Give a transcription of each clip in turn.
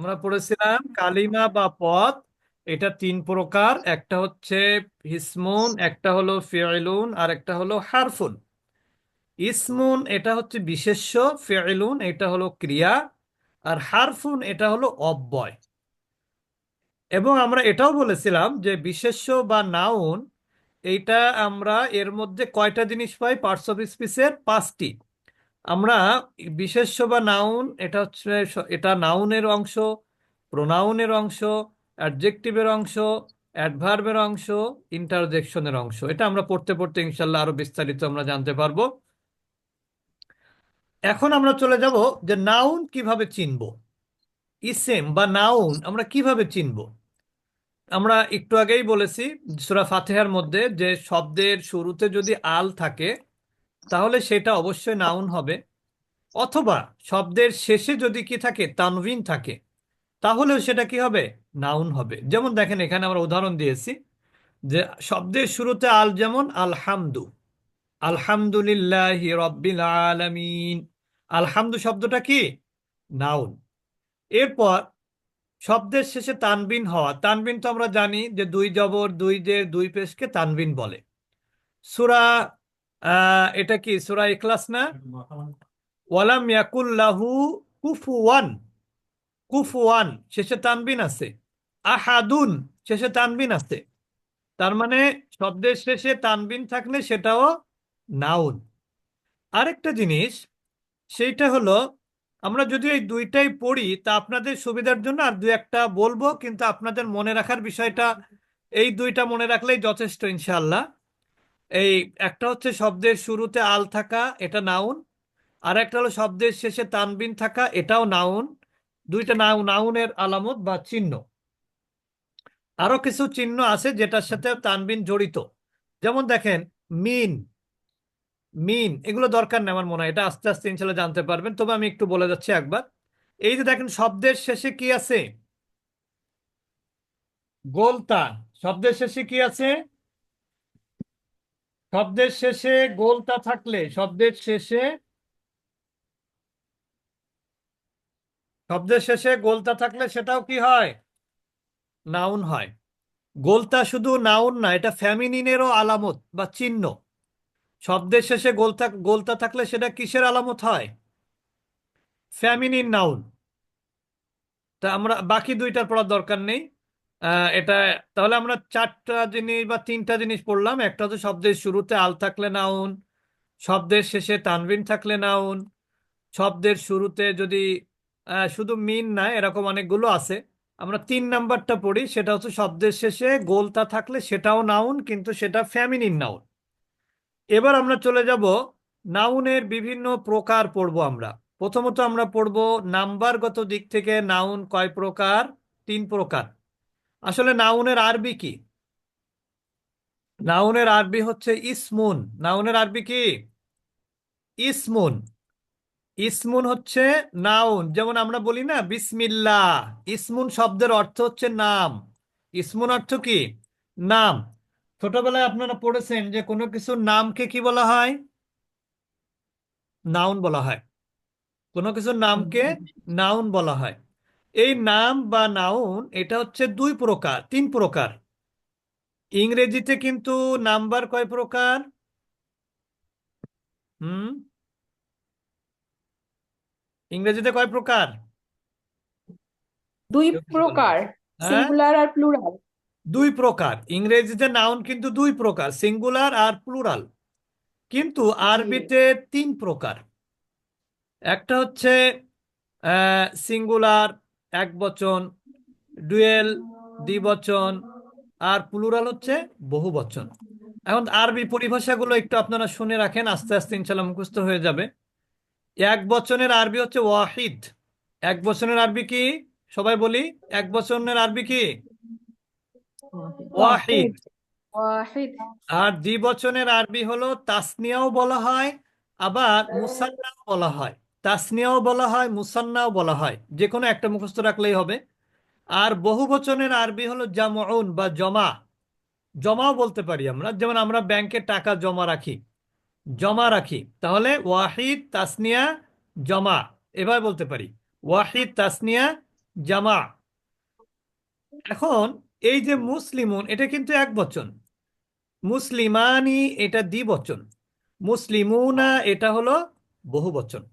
আমরা পড়েছিলাম কালিমা বা পদ, এটা তিন প্রকার, একটা হচ্ছে ইসমুন একটা হলো ফিয়লুন আর একটা হলো হারফুন। ইসমুন, এটা হচ্ছে বিশেষ্য ফিয়লুন এটা হলো ক্রিয়া, আর হারফুন, এটা হলো অব্যয়। এবং আমরা এটাও বলেছিলাম যে বিশেষ্য বা নাউন, এইটা আমরা এর মধ্যে কয়টা জিনিস পাই? পার্টস অফ স্পিচের পাঁচটি। আমরা বিশেষ্য বা নাউন, এটা হচ্ছে এটা নাউনের অংশ, প্রোনাউনের অংশ, অ্যাডজেক্টিভের অংশ, অ্যাডভার্বের অংশ, ইন্টারজেকশনের অংশ। এটা আমরা পড়তে পড়তে ইনশাল্লাহ আরও বিস্তারিত আমরা জানতে পারব। এখন আমরা চলে যাব যে নাউন কীভাবে চিনব? ইসেম বা নাউন আমরা কীভাবে চিনব? আমরা একটু আগেই বলেছি সূরা ফাতিহার মধ্যে যে শব্দের শুরুতে যদি আল থাকে তাহলে সেটা অবশ্যই নাউন হবে। অথবা শব্দের শেষে যদি কি থাকে, তানভিন থাকে, তাহলেও সেটা কি হবে? নাউন হবে। যেমন দেখেন, এখানে আমরা উদাহরণ দিয়েছি যে শব্দের শুরুতে আল যেমন, আলহামদু। আলহামদুলিল্লাহি আলামিন। আলহামদু শব্দটা কি? নাউন এরপর শব্দের শেষে তানবিন হওয়া। তানবিন তো আমরা জানি যে দুই জবর, দুই যে দুই পেশকে তানবিন বলে। সুরা এটা কি সুরা ইখলাস না? ওয়ালাম ইয়াকুল্লাহু কুফুয়ান কুফুয়ান, শেষে তানবিন আছে। আহাদুন, শেষে তানবিন আছে। তার মানে শব্দের শেষে তানবিন থাকলে সেটাও নাউন। আরেকটা জিনিস, সেইটা হলো, আমরা যদি এই দুইটাই পড়ি, তা আপনাদের সুবিধার জন্য আর দু একটা বলব, কিন্তু আপনাদের মনে রাখার বিষয়টা, এই দুইটা মনে রাখলেই যথেষ্ট, ইনশাআল্লাহ। এই একটা হচ্ছে শব্দের শুরুতে আল থাকা, এটা নাউন। আর একটা হলো শব্দের শেষে তানবিন থাকা, এটাও নাউন। দুইটা নাউ, নাউনের আলামত বা চিহ্ন। আরও কিছু চিহ্ন আছে যেটার সাথে তানবিন জড়িত। যেমন দেখেন, মিন। মিন, এগুলো দরকার নেই আমার মনে হয়, এটা আস্তে আস্তে ইনশাল্লাহ জানতে পারবেন। তবে আমি একটু বলে যাচ্ছি একবার। এই যে দেখেন, শব্দের শেষে কি আছে? গোলতা। শব্দের শেষে কি আছে? শব্দের শেষে গোলতা থাকলে, শব্দের শেষে শব্দের শেষে গোলতা থাকলে সেটাও কি হয়? নাউন হয়। গোলতা শুধু নাউন না, এটা ফ্যামিনিনেরও আলামত বা চিহ্ন। শব্দের শেষে গোলতা গোলতা থাকলে সেটা কিসের আলামত হয়? Feminine noun. তা আমরা, বাকি দুইটার পড়ার দরকার নেই। এটা তাহলে আমরা চারটা জিনিস বা তিনটা জিনিস পড়লাম। একটা তো শব্দের শুরুতে আল থাকলে নাউন, শব্দের শেষে তানবিন থাকলে নাউন, শব্দের শুরুতে যদি শুধু মিন না, এরকম অনেকগুলো আছে। আমরা তিন নাম্বারটা পড়ি, সেটা হচ্ছে শব্দের শেষে গোলতা থাকলে সেটাও নাউন, কিন্তু সেটা ফ্যামিনিন নাউন। এবার আমরা চলে যাব, নাউনের বিভিন্ন প্রকার পড়ব আমরা। প্রথমত আমরা পড়ব নাম্বারগত দিক থেকে নাউন কয় প্রকার? তিন প্রকার। আসলে নাউনের আরবি কি? নাউনের আরবি হচ্ছে ইসমুন। নাউনের আরবি কি? ইসমুন। ইসমুন হচ্ছে নাউন। যেমন আমরা বলি না বিসমিল্লা ইসমুন শব্দের অর্থ হচ্ছে নাম। ইসমুন অর্থ কি? নাম। ছোটবেলায় আপনারা পড়েছেন যে কোনো কিছুর নামকে কি বলা হয়? নাউন বলা হয়। কোনো কিছুর নামকে নাউন বলা হয়। এই নাম বা নাউন এটা হচ্ছে দুই প্রকার তিন প্রকার। ইংরেজিতে কিন্তু নাম্বার কয় প্রকার? হুম? ইংরেজিতে কয় প্রকার? দুই। প্রকার। হ্যাঁ? সিঙ্গুলার আর প্লুরাল। দুই প্রকার। ইংরেজিতে নাউন কিন্তু দুই প্রকার সিঙ্গুলার আর প্লুরাল। কিন্তু আরবিতে তিন প্রকার। একটা হচ্ছে সিঙ্গুলার এক বচন ডুয়েল দ্বিবচন আর প্লুরাল হচ্ছে বহু বচন। এখন আরবি পরিভাষাগুলো একটু আপনারা শুনে রাখেন আস্তে আস্তে ইনশাল্লাহ মুখস্থ হয়ে যাবে। এক বচনের আরবি হচ্ছে ওয়াহিদ। এক বচনের আরবি কি? সবাই বলি এক বচনের আরবি কি? ওয়াহিদ। ওয়াহিদ। আর দ্বিবচনের আরবি হলো তাসনিয়াও বলা হয় আবার মুসান্নাও বলা হয়। তাসনিয়াও বলা হয়, মুসান্নাও বলা হয়। যে কোনো একটা মুখস্থ রাখলেই হবে। আর বহু বচনের আরবি হলো জামউন বা জমা। জমাও বলতে পারি আমরা। যেমন আমরা ব্যাংকে টাকা জমা রাখি। জমা রাখি। তাহলে ওয়াহিদ, তাসনিয়া, জমা। এভাবে বলতে পারি। ওয়াহিদ, তাসনিয়া, জামা। এখন এই যে মুসলিমুন, এটা কিন্তু এক বচন। মুসলিমানি এটা দ্বিবচন মুসলিমুনা এটা হলো বহু বচন।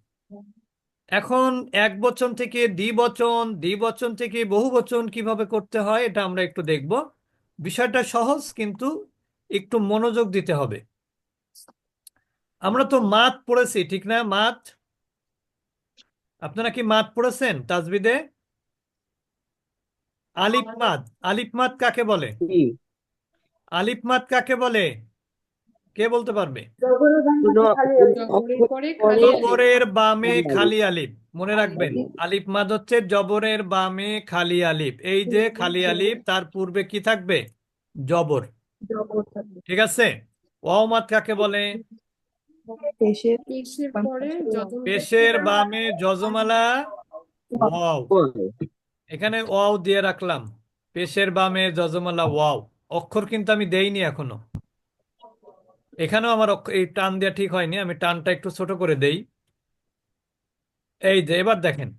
এখন এক বচন থেকে দ্বিবচন দ্বিবচন থেকে বহু বচন কীভাবে করতে হয় এটা আমরা একটু দেখব। বিষয়টা সহজ কিন্তু একটু মনোযোগ দিতে হবে। আমরা তো মাত পড়েছি ঠিক না? মাত? আপনারা কি মাত পড়েছেন তাজবিদে? আলিফ মাদ আলিফ মাদ কাকে বলে? আলিফ মাদ কাকে বলে? কে বলতে পারবে? জবরের। বামে খালি আলিফ। মনে রাখবেন আলিফ। মাদ হচ্ছে জবরের বামে খালি আলিফ। এই যে খালি আলিফ তার পূর্বে কি থাকবে? জবর। ঠিক আছে? কাকে বলে? পেশের পেশের বামে যজমালা ওয়াও। এখানে ওয়াও দিয়ে রাখলাম। পেশের বামে যজমালা ওয়াও। অক্ষর কিন্তু আমি দেইনি এখনও। এখানেও আমার এই টান দেওয়া ঠিক হয়নি আমি টানটা একটু ছোট করে দেই। এই যে এবার দেখেন।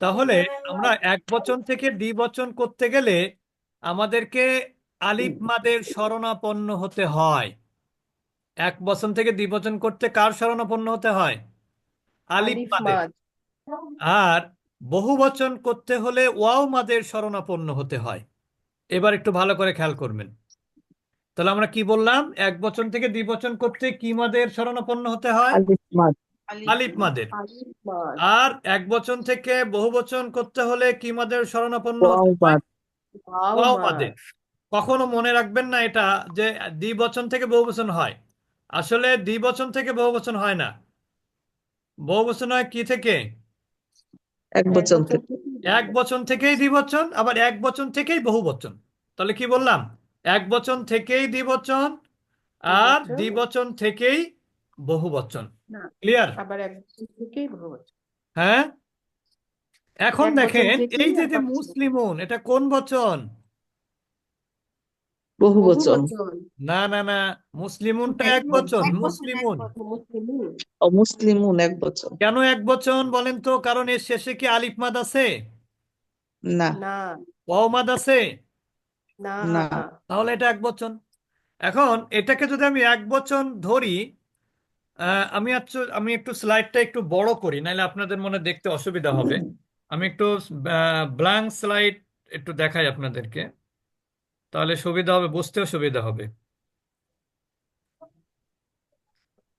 তাহলে আমরা এক বচন থেকে দ্বিবচন করতে গেলে আমাদেরকে আলিফ মাদের শরণাপন্ন হতে হয়। এক বচন থেকে দ্বিবচন করতে কার শরণাপন্ন হতে হয়? আলিফ মাদের। আর বহু বচন করতে হলে ওয়াও মাদের শরণাপন্ন হতে হয়। এবার একটু ভালো করে খেয়াল করবেন। তাহলে আমরা কি বললাম? এক বচন থেকে দ্বিবচন করতে কি মাদের শরণাপন্ন হতে হয়? আলিফ মাদের। আর এক বচন থেকে বহু বচন করতে হলে কি মাদের শরণাপন্ন মাদের কখনো মনে রাখবেন না এটা যে দ্বিবচন থেকে বহু বহুবচন হয়। আসলে দ্বিবচন থেকে বহু বহুবচন হয় না। বহুবচন হয় কি থেকে? এক বচন থেকে। এক বচন থেকেই দ্বিবচন আবার এক বচন থেকেই বহুবচন তাহলে কি বললাম? এক বচন থেকেই দ্বিবচন আর দ্বিবচন। থেকেই। ক্লিয়ার আবার এক বচন থেকেই বহুবচন হ্যাঁ? এখন দেখেন এই যে যে মুসলিমুন এটা কোন বচন? বহু বচন। বহুবচন না না না মুসলিমুনটা এক বচন মুসলিমুন। বচন, মুসলিমুন। ও মুসলিমুন এক বচন। কেন এক বচন বলেন তো? কারণ এর শেষে কি আলিফ মাদ আছে? না। না। ওয়াও মাদ আছে? না। না। তাহলে এটা এক বচন। এখন এটাকে যদি আমি এক বচন ধরি আহ, আমি আমি একটু স্লাইডটা একটু বড় করি নাহলে আপনাদের মনে দেখতে অসুবিধা হবে। আমি একটু ব্ল্যাঙ্ক স্লাইড একটু দেখাই আপনাদেরকে। তাহলে সুবিধা হবে বুঝতেও সুবিধা হবে।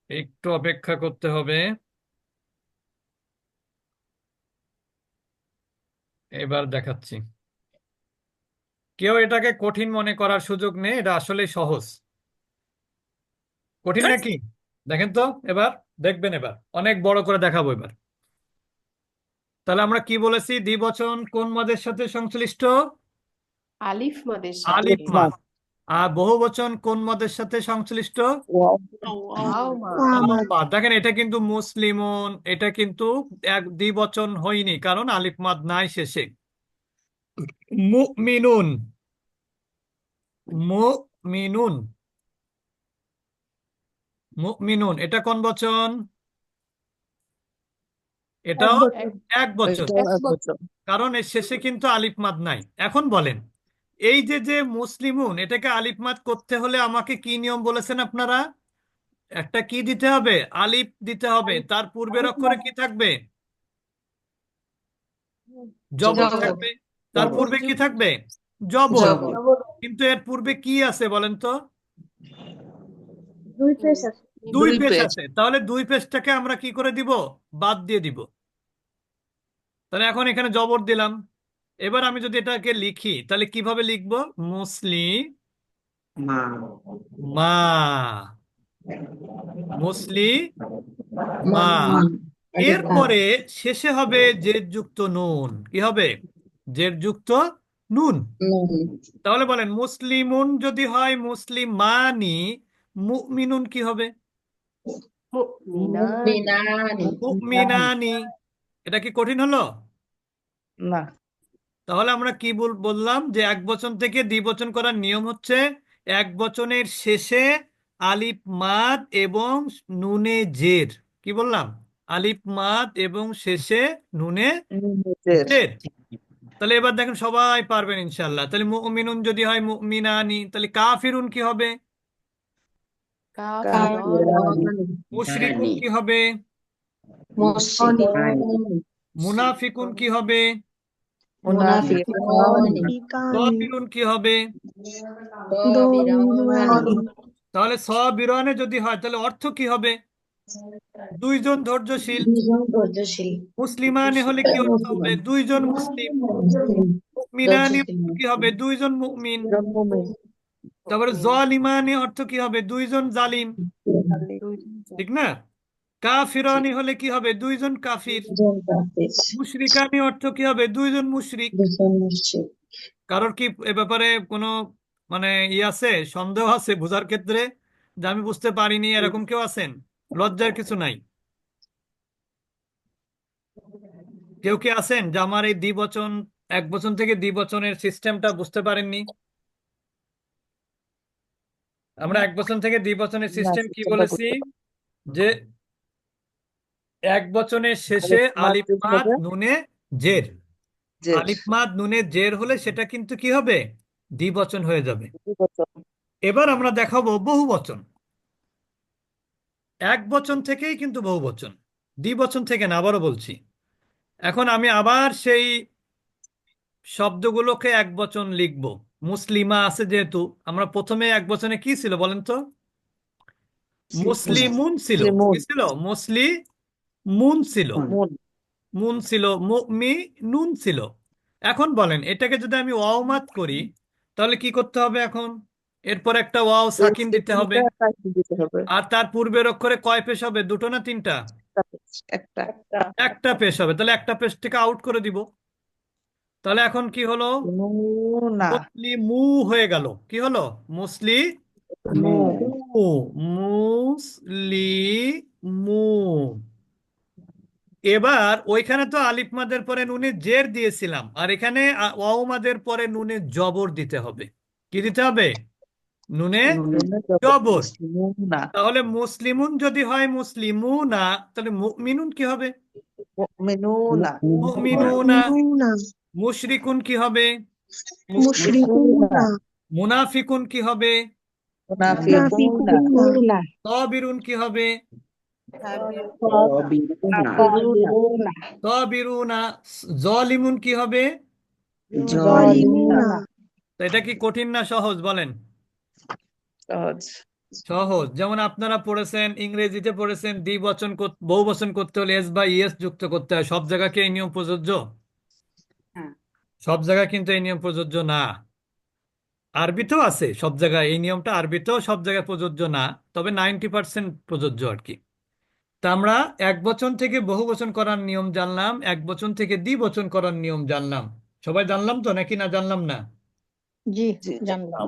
একটু অপেক্ষা করতে হবে। এবার দেখাচ্ছি। কেউ এটাকে কঠিন মনে করার সুযোগ নেই এটা আসলে সহজ। কঠিন নাকি? দেখেন তো এবার দেখবেন এবার। অনেক বড় করে দেখাবো এবার। তাহলে আমরা কি বলেছি? দ্বিবচন কোন মাদের সাথে সংশ্লিষ্ট? আলিফ মাদের আলিফ মাদ আর বহুবচন কোন মাদের সাথে সংশ্লিষ্ট? দেখেন এটা কিন্তু মুসলিমুন এটা কিন্তু এক দ্বিবচন হয়নি কারণ আলিফ মাদ নাই শেষে। মুমিনুন। মুমিনুন। মুমিনুন এটা কোন বচন? এটাও এক- কারণ এর শেষে কিন্তু আলিফ মাদ নাই। এখন বলেন এই যে যে মুসলিমুন এটাকে আলিফ মাদ করতে হলে আমাকে কি নিয়ম বলেছেন আপনারা? একটা কি দিতে হবে? আলিফ দিতে হবে। তার পূর্বের অক্ষরে কি থাকবে? জবর। থাকবে। তার পূর্বে কি থাকবে? জবর। জবর। কিন্তু এর পূর্বে কি আছে বলেন তো? দুই পেশ আছে। দুই দুই পেশ পেশ। আছে। তাহলে দুই পেশটাকে আমরা কি করে দিব? বাদ দিয়ে দিব। তাহলে এখন এখানে জবর দিলাম। এবার আমি যদি এটাকে লিখি তাহলে কীভাবে লিখব? মুসলিম মা। মা। মুসলিম মা। এরপরে শেষে হবে জের যুক্ত নুন। কি হবে? জের যুক্ত নুন। তাহলে বলেন মুসলিমুন যদি হয় মুসলিম মানি মুমিনুন কি হবে? মুমিনানি। এটা কি কঠিন হলো? না। তাহলে আমরা কি বললাম যে এক বচন থেকে দ্বিবচন করার নিয়ম হচ্ছে এক বচনের শেষে আলিফ মাদ এবং নুনে জের। কি বললাম? আলিফ মাদ এবং শেষে নুনে জের। তাহলে এবার দেখেন সবাই পারবেন ইনশাল্লাহ তাহলে মুমিনুন যদি হয় মুমিনানি তাহলে কাফিরুন কি হবে? মুশরিকুন কি হবে? মুনাফিকুন কি হবে? মুনাফিকুন। কি হবে? তাহলে সবিরানে যদি হয় তাহলে অর্থ কি হবে? দুইজন ধৈর্যশীল। মুসলিমানে হলে কি হবে? দুইজন মুসলিম। মুমিনানি কি হবে? দুইজন মুমিন। তারপরে জালিমানি অর্থ কি হবে? দুইজন জালিম। ঠিক না? কাফিরানি হলে কি হবে? দুইজন কাফির। মুশরিকানি অর্থ কি হবে? দুইজন মুশরিক। কারোর কি এ ব্যাপারে কোনো মানে ই আছে? সন্দেহ আছে বোঝার ক্ষেত্রে? যে আমি বুঝতে পারিনি এরকম কেউ আছেন? লজ্জার কিছু নাই। কেউ কি আছেন? যে আমার এই দ্বিবচন এক বচন থেকে দ্বিবচনের সিস্টেমটা বুঝতে পারেননি। আমরা এক বচন থেকে দ্বিবচনের সিস্টেম কি বলেছি? যে এক বচনের শেষে আলিফ মাদ নুনে জের। যে আলিফ মাদ নুনে জের হলে সেটা কিন্তু কি হবে? দ্বিবচন হয়ে যাবে। এবার আমরা দেখাবো বহু বচন এক বচন থেকেই কিন্তু বহু বচন দ্বিবচন থেকে না আবারও বলছি। এখন আমি আবার সেই শব্দগুলোকে এক বচন লিখব। মুসলিমা আছে যেহেতু আমরা প্রথমে এক বচনে কি ছিল বলেন তো? মুসলিমুন ছিল। ছিল? মুসলি মুন ছিল। মুন। মুন ছিল মুমি নুন ছিল। এখন বলেন এটাকে যদি আমি ওয়াওমাত করি তাহলে কি করতে হবে এখন? এরপর একটা ওয়াও সাকিন দিতে হবে। দিতে হবে। আর তার পূর্বের অক্ষরে কয় পেশ হবে? দুটো না তিনটা? একটা একটা। পেশ হবে। তাহলে একটা পেশ থেকে আউট করে দিব। তাহলে এখন কি হলো? না। মুসলি মু হয়ে গেল। কি হলো? মুসলি মু। মুসলি মু। এবার ওইখানে তো আলিফ মাদের পরে নুনে জের দিয়েছিলাম। আর এখানে ওয়াও মাদের পরে নুনে জবর দিতে হবে। কি দিতে হবে? নুনে জবর। তাহলে মুসলিমুন যদি হয় মুসলিমু না তাহলে মুমিনুন কি হবে? মুমিনুনা। মুমিনুনা। মুশরিকুন কি হবে? মুশরিকুনা। মুনাফিকুন কি হবে? মুনাফিকুনা। তবিরুন কি হবে? তবিরুনা। জলিমুন কি হবে? জালিমুনা। এটা কি কঠিন না সহজ? বলেন। সহজ। সহজ। যেমন আপনারা পড়েছেন ইংরেজিতে পড়েছেন দ্বিবচন বহুবচন করতে হলে এস বা ইএস যুক্ত করতে হয়। সব জায়গায় কি এই নিয়ম প্রযোজ্য? হ্যাঁ। সব জায়গায় কিন্তু এই নিয়ম প্রযোজ্য না। আরবিতেও আছে সব জায়গায়। এই নিয়মটা আরবিতেও সব জায়গায় প্রযোজ্য না তবে নাইনটি পার্সেন্ট প্রযোজ্য আর কি। তা আমরা এক বচন থেকে বহু বচন করার নিয়ম জানলাম এক বচন থেকে দ্বিবচন করার নিয়ম জানলাম। সবাই জানলাম তো নাকি না জানলাম না? জি। জানলাম।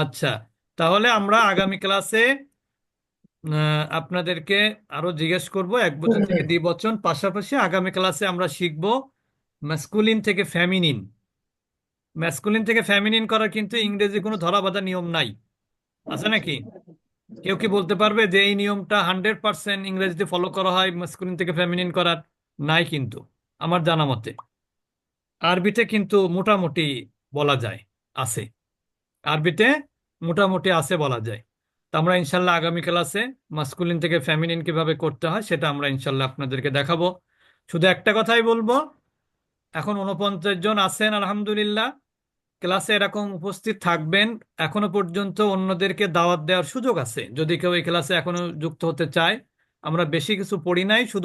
আচ্ছা। তাহলে আমরা আগামী ক্লাসে আপনাদেরকে আরও জিজ্ঞেস করব এক বছর থেকে দ্বিবচন পাশাপাশি আগামী ক্লাসে আমরা শিখব ম্যাসকুলিন থেকে ফ্যামিনিন ম্যাসকুলিন থেকে ফ্যামিনিন করার কিন্তু ইংরেজি কোনো ধরাবাঁধা নিয়ম নাই। আছে নাকি? কেউ কি বলতে পারবে যে এই নিয়মটা হান্ড্রেড পার্সেন্ট ইংরেজিতে ফলো করা হয় ম্যাসকুলিন থেকে ফ্যামিনিন করার? নাই কিন্তু আমার জানা মতে। আরবিতে কিন্তু মোটামুটি বলা যায় আছে। আরবিতে মোটামুটি আছে বলা যায়। তো আমরা ইনশাল্লাহ আগামী ক্লাসে মাস্কুলিন থেকে ফ্যামিলিন কীভাবে করতে হয় সেটা আমরা ইনশাল্লাহ আপনাদেরকে দেখাবো। শুধু একটা কথাই বলব, এখন উনপঞ্চাশ জন আছেন, আলহামদুলিল্লাহ। ক্লাসে এরকম উপস্থিত থাকবেন, এখনও পর্যন্ত অন্যদেরকে দাওয়াত দেওয়ার সুযোগ আছে। যদি কেউ এই ক্লাসে এখনও যুক্ত হতে চায়, আমরা বেশি কিছু পড়ি নাই, শুধু